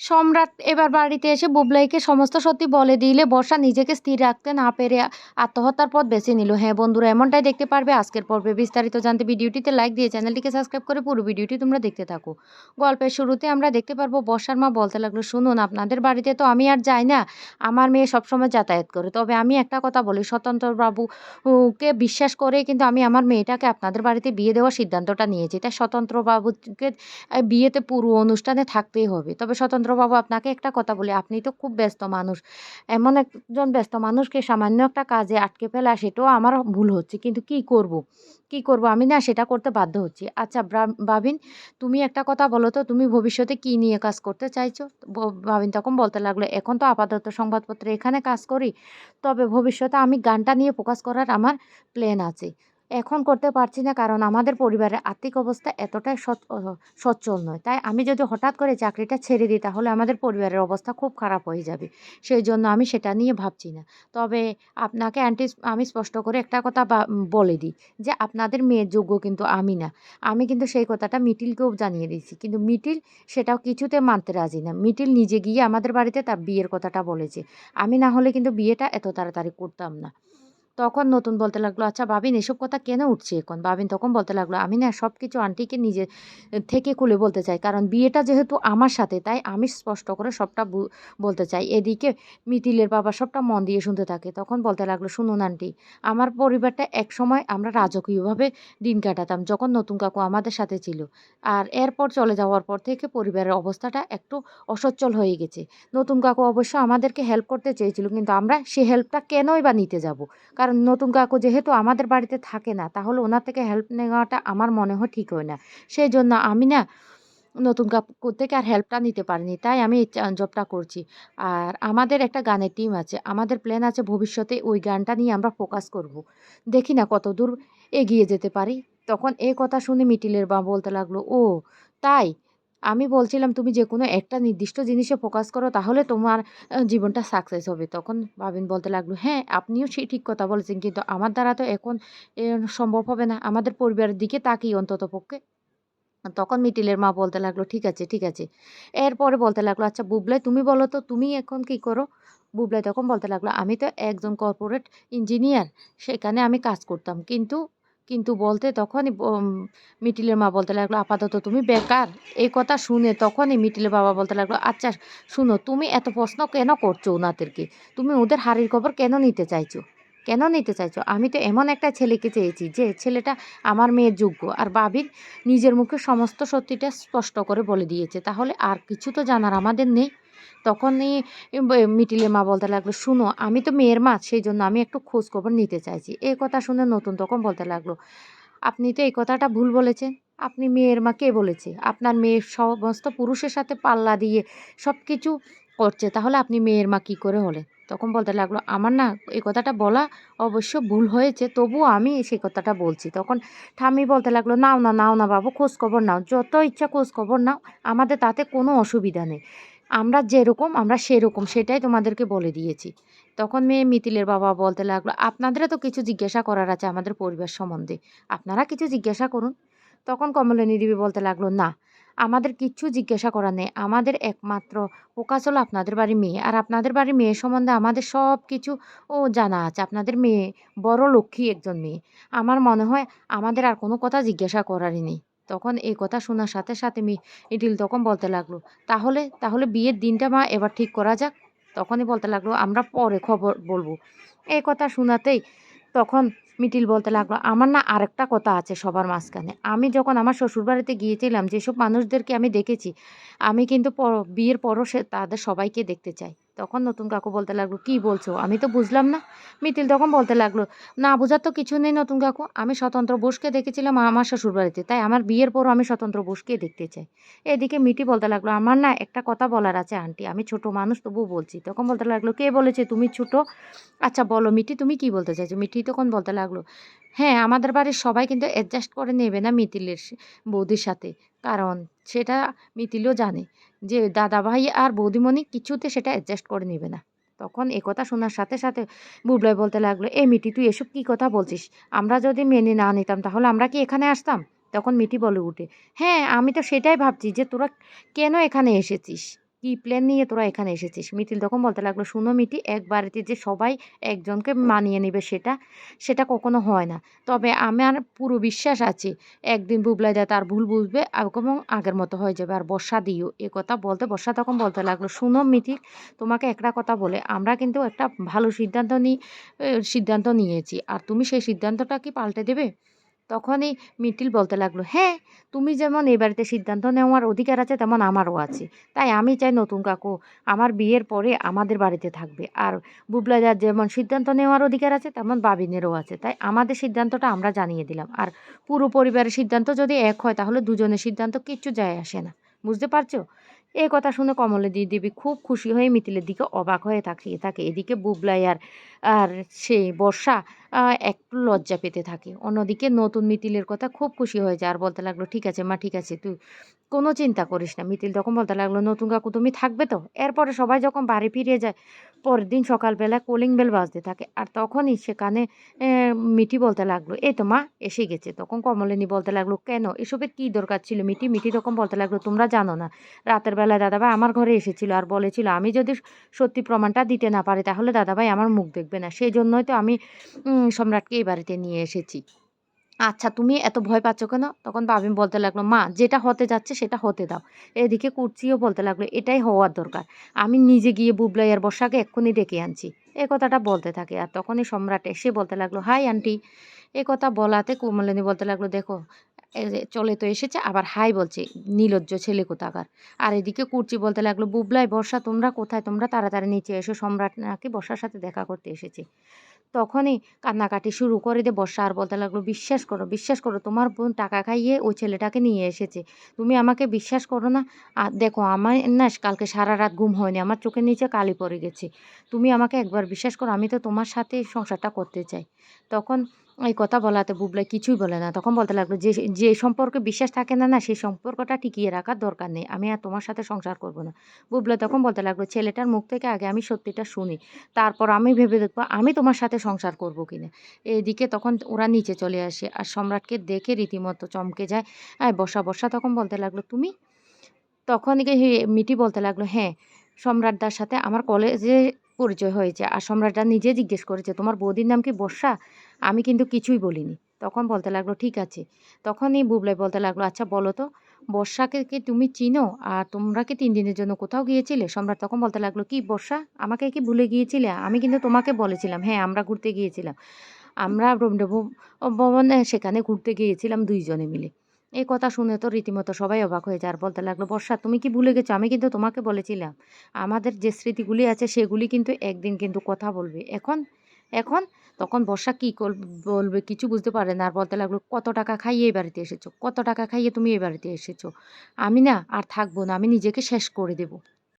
সম্রাট এবার বাড়িতে এসে বুবলাইকে সমস্ত সত্যি বলে দিলে বর্ষা নিজেকে স্থির রাখতে না পেরে আত্মহত্যার পথ বেছে নিল। হ্যাঁ বন্ধুরা, এমনটাই দেখতে পারবে আজকের পর্বে। বিস্তারিত জানতে ভিডিওটিতে লাইক দিয়ে চ্যানেলটিকে সাবস্ক্রাইব করে পুরো ভিডিওটি তোমরা দেখতে থাকো। গল্পের শুরুতে আমরা দেখতে পারব, বর্ষার মা বলতে লাগল, শুনুন, আপনাদের বাড়িতে তো আমি আর যাই না। আমার মেয়ে সবসময় যাতায়াত করে। তবে আমি একটা কথা বলি, স্বতন্ত্র বাবুকে বিশ্বাস করে কিন্তু আমি আমার মেয়েটাকে আপনাদের বাড়িতে বিয়ে দেওয়ার সিদ্ধান্তটা নিয়েছি। তাই স্বতন্ত্রবাবুকে বিয়েতে পুরো অনুষ্ঠানে থাকতেই হবে। তবে স্বতন্ত্র বাবু আপনাকে একটা কথা বলি, আপনি তো খুব ব্যস্ত মানুষ। এমন একজন ব্যস্ত মানুষকে সামান্য একটা কাজে আটকে ফেলা, সেটাও আমার ভুল হচ্ছে। কিন্তু কি করব। কি করব? আমি না সেটা করতে বাধ্য হচ্ছি। আচ্ছা বাবিন তুমি একটা কথা বলো তো, তুমি ভবিষ্যতে কি নিয়ে কাজ করতে চাইছো? বাবিন তখন বলতে লাগল, এখন তো আপাতত সংবাদপত্রে এখানে কাজ করি, তবে ভবিষ্যতে আমি গানটা নিয়ে প্রকাশ করার আমার প্ল্যান আছে। এখন করতে পারছি না কারণ আমাদের পরিবারের আর্থিক অবস্থা এতটাই সচ্ছল নয়। তাই আমি যদি হঠাৎ করে চাকরিটা ছেড়ে দিই তাহলে আমাদের পরিবারের অবস্থা খুব খারাপ হয়ে যাবে। সেই জন্য আমি সেটা নিয়ে ভাবছি না। তবে আপনাকে অ্যান্টি আমি স্পষ্ট করে একটা কথা বলে দিই যে আপনাদের মেয়ের যোগ্য কিন্তু আমি না। আমি কিন্তু সেই কথাটা মিটিলকেও জানিয়ে দিয়েছি। কিন্তু মিটিল সেটাও কিছুতে মানতে রাজি না। মিটিল নিজে গিয়ে আমাদের বাড়িতে তার বিয়ের কথাটা বলেছে। আমি না হলে কিন্তু বিয়েটা এত তাড়াতাড়ি করতাম না। তখন নতুন বলতে লাগল আচ্ছা বাবিন এসব কথা কেন উঠছে এখন? বাবিন তখন বলতে লাগল, আমি না সব কিছু আন্টিকে নিজে থেকে খুলে বলতে চাই। কারণ বিয়েটা যেহেতু আমার সাথে, তাই আমি স্পষ্ট করে সবটা বলতে চাই। এদিকে মিতিলের বাবা সবটা মন দিয়ে শুনতে থাকে। তখন বলতে লাগল, শুনুন আন্টি আমার পরিবারটা এক সময় আমরা রাজকীয়ভাবে দিন কাটাতাম, যখন নতুন কাকু আমাদের সাথে ছিল। আর এরপর চলে যাওয়ার পর থেকে পরিবারের অবস্থাটা একটু অসচ্ছল হয়ে গেছে। নতুন কাকু অবশ্য আমাদেরকে হেল্প করতে চেয়েছিল, কিন্তু আমরা সে হেল্পটা কেনই বা নিতে যাব? কারণ নতুন কাকু যেহেতু আমাদের বাড়িতে থাকে না, তাহলে ওনার থেকে হেল্প নেওয়াটা আমার মনে হয় ঠিক হয় না। সেই জন্য আমি না নতুন কাকু থেকে আর হেল্পটা নিতে পারিনি, তাই আমি এই জবটা করছি। আর আমাদের একটা গানের টিম আছে, আমাদের প্ল্যান আছে ভবিষ্যতে ওই গানটা নিয়ে আমরা ফোকাস করব। দেখি না কত দূর এগিয়ে যেতে পারি। তখন এই কথা শুনে মিটিলের বা বলতে লাগল, ও, তাই? আমি বলছিলাম, তুমি যে কোনো একটা নির্দিষ্ট জিনিসে ফোকাস করো, তাহলে তোমার জীবনটা সাকসেস হবে। তখন ভাবিন বলতে লাগল হ্যাঁ আপনিও সেই ঠিক কথা বলেছেন, কিন্তু আমার দ্বারা তো এখন সম্ভব হবে না। আমাদের পরিবারের দিকে তাকিয়ে অন্তত পক্ষে। তখন মিটিলের মা বলতে লাগল, ঠিক আছে ঠিক আছে। এরপরে বলতে লাগল আচ্ছা বুবলাই, তুমি বলো তো, তুমি এখন কি করো? বুবলাই তখন বলতে লাগল, আমি তো একজন কর্পোরেট ইঞ্জিনিয়ার সেখানে আমি কাজ করতাম, কিন্তু কিন্তু বলতে তখনই মিটিলের মা বলতে লাগল, আপাতত তুমি বেকার, এই কথা শুনে তখনই মিটিলের বাবা বলতে লাগল আচ্ছা শুনো, তুমি এত প্রশ্ন কেন করছ ওনাদেরকে তুমি ওদের হাড়ির খবর কেন নিতে চাইছো? কেন নিতে চাইছো? আমি তো এমন একটা ছেলেকে চেয়েছি যে ছেলেটা আমার মেয়ের যোগ্য, আর বাবির নিজের মুখে সমস্ত সত্যিটা স্পষ্ট করে বলে দিয়েছে। তাহলে আর কিছু তো জানার আমাদের নেই। তখনই মিটিলে মা বলতে লাগল, শুনো, আমি তো মেয়ের মা সেই জন্য আমি একটু খোঁজ খবর নিতে চাইছি। এই কথা শুনে নতুন তখন বলতে লাগল, আপনি তো এই কথাটা ভুল বলেছেন। আপনি মেয়ের মা কে বলেছে? আপনার মেয়ে সমস্ত পুরুষের সাথে পাল্লা দিয়ে সব কিছু করছে, তাহলে আপনি মেয়ের মা কী করে হলেন? তখন বলতে লাগল, আমার না এই কথাটা বলা অবশ্য ভুল হয়েছে তবুও আমি সেই কথাটা বলছি। তখন ঠাম্মি বলতে লাগল, নাও না নাও না বাবু খোঁজ খবর নাও। যত ইচ্ছা খোঁজ খবর নাও। আমাদের তাতে কোনো অসুবিধা নেই। আমরা যেরকম, আমরা সেরকম, সেটাই তোমাদেরকে বলে দিয়েছি। তখন মেয়ে মিতিলের বাবা বলতে লাগল, আপনাদেরও তো কিছু জিজ্ঞাসা করার আছে আমাদের পরিবার সম্বন্ধে। আপনারা কিছু জিজ্ঞাসা করুন। তখন কমলিনী দেবী বলতে লাগল, না, আমাদের কিচ্ছু জিজ্ঞাসা করার নেই। আমাদের একমাত্র ফোকাস হলো আপনাদের বাড়ির মেয়ে। আর আপনাদের বাড়ির মেয়ে সম্বন্ধে আমাদের সব কিছু ও জানা আছে। আপনাদের মেয়ে বড় লক্ষ্মী একজন মেয়ে। আমার মনে হয় আমাদের আর কোনো কথা জিজ্ঞাসা করারই নেই। তখন এই কথা শোনার সাথে সাথে মি ইডিল তখন বলতে লাগল, তাহলে তাহলে বিয়ের দিনটা মা এবার ঠিক করা যাক? তখনই বলতে লাগল, আমরা পরে খবর বলব। এই কথা শোনাতেই তখন মিটিল বলতে লাগল, আমার না আরেকটা কথা আছে সবার মাঝখানে। আমি যখন আমার শ্বশুরবাড়িতে গিয়েছিলাম, যেসব মানুষদেরকে আমি দেখেছি, আমি কিন্তু বিয়ের পরও সে তাদের সবাইকে দেখতে চাই। তখন নতুন কাকু বলতে লাগল, কি বলছো? আমি তো বুঝলাম না। মিতিল তখন বলতে লাগল, না, বোঝার তো কিছু নেই নতুন কাকু। আমি স্বতন্ত্র বোসকে দেখেছিলাম আমার শ্বশুর বাড়িতে তাই আমার বিয়ের পরও আমি স্বতন্ত্র বোসকে দেখতে চাই। এদিকে মিটি বলতে লাগল, আমার না একটা কথা বলার আছে, আন্টি। আমি ছোট মানুষ, তবু বলছি। তখন বলতে লাগল, কে বলেছে তুমি ছোট? আচ্ছা বলো মিটি, তুমি কি বলতে চাইছো? মিটি তখন বলতে লাগল হ্যাঁ আমাদের বাড়ির সবাই কিন্তু অ্যাডজাস্ট করে নেবে না মিতিলের বৌদির সাথে। কারণ সেটা মিতিলও জানে যে দাদাভাই আর বৌদিমণি কিছুতে সেটা অ্যাডজাস্ট করে নেবে না। তখন এ কথা শোনার সাথে সাথে বুবলাই বলতে লাগল, এ মিটি, তুই এসব কী কথা বলছিস? আমরা যদি মেনে না নিতাম তাহলে আমরা কি এখানে আসতাম? তখন মিটি বলে উঠে হ্যাঁ আমি তো সেটাই ভাবছি যে তোরা কেন এখানে এসেছিস? কি প্ল্যান নিয়ে তোরা এখানে এসেছিস? মিতিল তখন বলতে লাগল, শুনো মিটি এক বাড়িতে যে সবাই একজনকে মানিয়ে নেবে সেটা সেটা কখনো হয় না। তবে আমার পুরো বিশ্বাস আছে, একদিন বুবলাই দা তার ভুল বুঝবে এবং আগের মতো হয়ে যাবে। আর বর্ষা দিও, এ কথা বলতে, বর্ষা তখন বলতে লাগল, শুনো মিতিল তোমাকে একটা কথা বলে, আমরা কিন্তু একটা ভালো সিদ্ধান্ত নিই সিদ্ধান্ত নিয়েছি। আর তুমি সেই সিদ্ধান্তটা কি পাল্টে দেবে? তখনই মিটিল বলতে লাগল হ্যাঁ তুমি যেমন এই বাড়িতে সিদ্ধান্ত নেওয়ার অধিকার আছে, তেমন আমারও আছে। তাই আমি চাই নতুন কাকু আমার বিয়ের পরে আমাদের বাড়িতে থাকবে। আর বুবলাদার যেমন সিদ্ধান্ত নেওয়ার অধিকার আছে, তেমন বাবিনেরও আছে। তাই আমাদের সিদ্ধান্তটা আমরা জানিয়ে দিলাম। আর পুরো পরিবারের সিদ্ধান্ত যদি এক হয়, তাহলে দুজনের সিদ্ধান্ত কিচ্ছু যায় আসে না। বুঝতে পারছ? এই কথা শুনে কমলেদি দেবী খুব খুশি হয়ে মিতিলের দিকে অবাক হয়ে তাকিয়ে থাকে। এদিকে বুবলাই আর আর সেই বর্ষা একটু লজ্জা পেতে থাকে। অন্যদিকে নতুন মিতিলের কথা খুব খুশি হয়ে যায় আর বলতে লাগল, ঠিক আছে মা, ঠিক আছে, তুই কোনো চিন্তা করিস না। মিতিল তখন বলতে লাগল, নতুন কাকু তুমি থাকবে তো? এরপরে সবাই যখন বাড়ি ফিরে যায়, পরের দিন সকালবেলা কলিং বেল বাজতে থাকে। আর তখনই সেখানে মিঠি বলতে লাগল, এই তো মা, এসে গেছে। তখন কমলিনী বলতে লাগল, কেন? এসবের কী দরকার ছিল মিঠি? মিঠি তখন বলতে লাগল, তোমরা জানো না, রাতের বেলায় দাদাভাই আমার ঘরে এসেছিল আর বলেছিল আমি যদি সত্যি প্রমাণটা দিতে না পারি তাহলে দাদাভাই আমার মুখ দেখবে না। সেই জন্যই তো আমি সম্রাটকে এই বাড়িতে নিয়ে এসেছি। আচ্ছা তুমি এত ভয় পাচ্ছ কেন? তখন বাবিম বলতে লাগল, মা, যেটা হতে যাচ্ছে সেটা হতে দাও। এদিকে কুর্চিও বলতে লাগল, এটাই হওয়ার দরকার। আমি নিজে গিয়ে বুবলাই আর বর্ষাকে এক্ষুনি ডেকে আনছি। এ কথাটা বলতে থাকে আর তখনই সম্রাট এসে বলতে লাগল, হাই আন্টি। এ কথা বলাতে কুমলিনী বলতে লাগল, দেখো চলে তো এসেছে, আবার হাই বলছে, নীলজ্জ ছেলে কোথাকার? আর এদিকে কুর্চি বলতে লাগল বুবলাই বর্ষা তোমরা কোথায়? তোমরা তাড়াতাড়ি নিচে এসো, সম্রাট নাকি বর্ষার সাথে দেখা করতে এসেছে। তখনই কান্নাকাটি শুরু করে দিয়ে বর্ষা, আর বলতে লাগল, বিশ্বাস করো বিশ্বাস করো, তোমার বোন টাকা খাইয়ে ওই ছেলেটাকে নিয়ে এসেছে। তুমি আমাকে বিশ্বাস করো না? আর দেখো, আমার না কালকে সারা রাত ঘুম হয়নি, আমার চোখের নিচে কালি পড়ে গেছে। তুমি আমাকে একবার বিশ্বাস করো, আমি তো তোমার সাথে সংসারটা করতে চাই। তখন এই কথা বলাতে বুবলাই কিছুই বলে না। তখন বলতে লাগল, যে যে সম্পর্কে বিশ্বাস থাকে না না, সেই সম্পর্কটা টিকিয়ে রাখার দরকার নেই। আমি আর তোমার সাথে সংসার করব না। বুবলাই তখন বলতে লাগল, ছেলেটার মুখ থেকে আগে আমি সত্যিটা শুনি। তারপর আমি ভেবে দেখব আমি তোমার সাথে সংসার করব কিনা। এদিকে তখন ওরা নিচে চলে আসে আর সম্রাটকে দেখে রীতিমতো চমকে যায়। আর বসা বসা তখন বলতে লাগল, তুমি? তখন মিটি বলতে লাগল হ্যাঁ সম্রাটদার সাথে আমার কলেজে পরিচয় হয়েছে। আর সম্রাটদা নিজে জিজ্ঞেস করেছে, তোমার বৌদির নাম কি বর্ষা? আমি কিন্তু কিছুই বলিনি। তখন বলতে লাগল, ঠিক আছে। তখনই বুবলাই বলতে লাগল আচ্ছা বলো তো, বর্ষাকে কি তুমি চিনো? আর তোমরা কি তিন দিনের জন্য কোথাও গিয়েছিলে? সম্রাট তখন বলতে লাগল, কি বর্ষা? আমাকে কি ভুলে গিয়েছিলে? আমি কিন্তু তোমাকে বলেছিলাম হ্যাঁ আমরা ঘুরতে গিয়েছিলাম। আমরা ভবনে সেখানে ঘুরতে গিয়েছিলাম দুইজনে মিলে। এই কথা শুনে তো রীতিমতো সবাই অবাক হয়ে যায়। আর বলতে লাগল, বর্ষা, তুমি কি ভুলে গেছো? আমি কিন্তু তোমাকে বলেছিলাম। আমাদের যে স্মৃতিগুলি আছে, সেগুলি কিন্তু একদিন কিন্তু কথা বলবে। এখন এখন? তখন বর্ষা কী বলবে? কিছু বুঝতে পারে না। আর বলতে লাগল, কত টাকা খাইয়ে এই বাড়িতে এসেছ? কত টাকা খাইয়ে তুমি এই বাড়িতে এসেছ? আমি না আর থাকব না। আমি নিজেকে শেষ করে দেবো।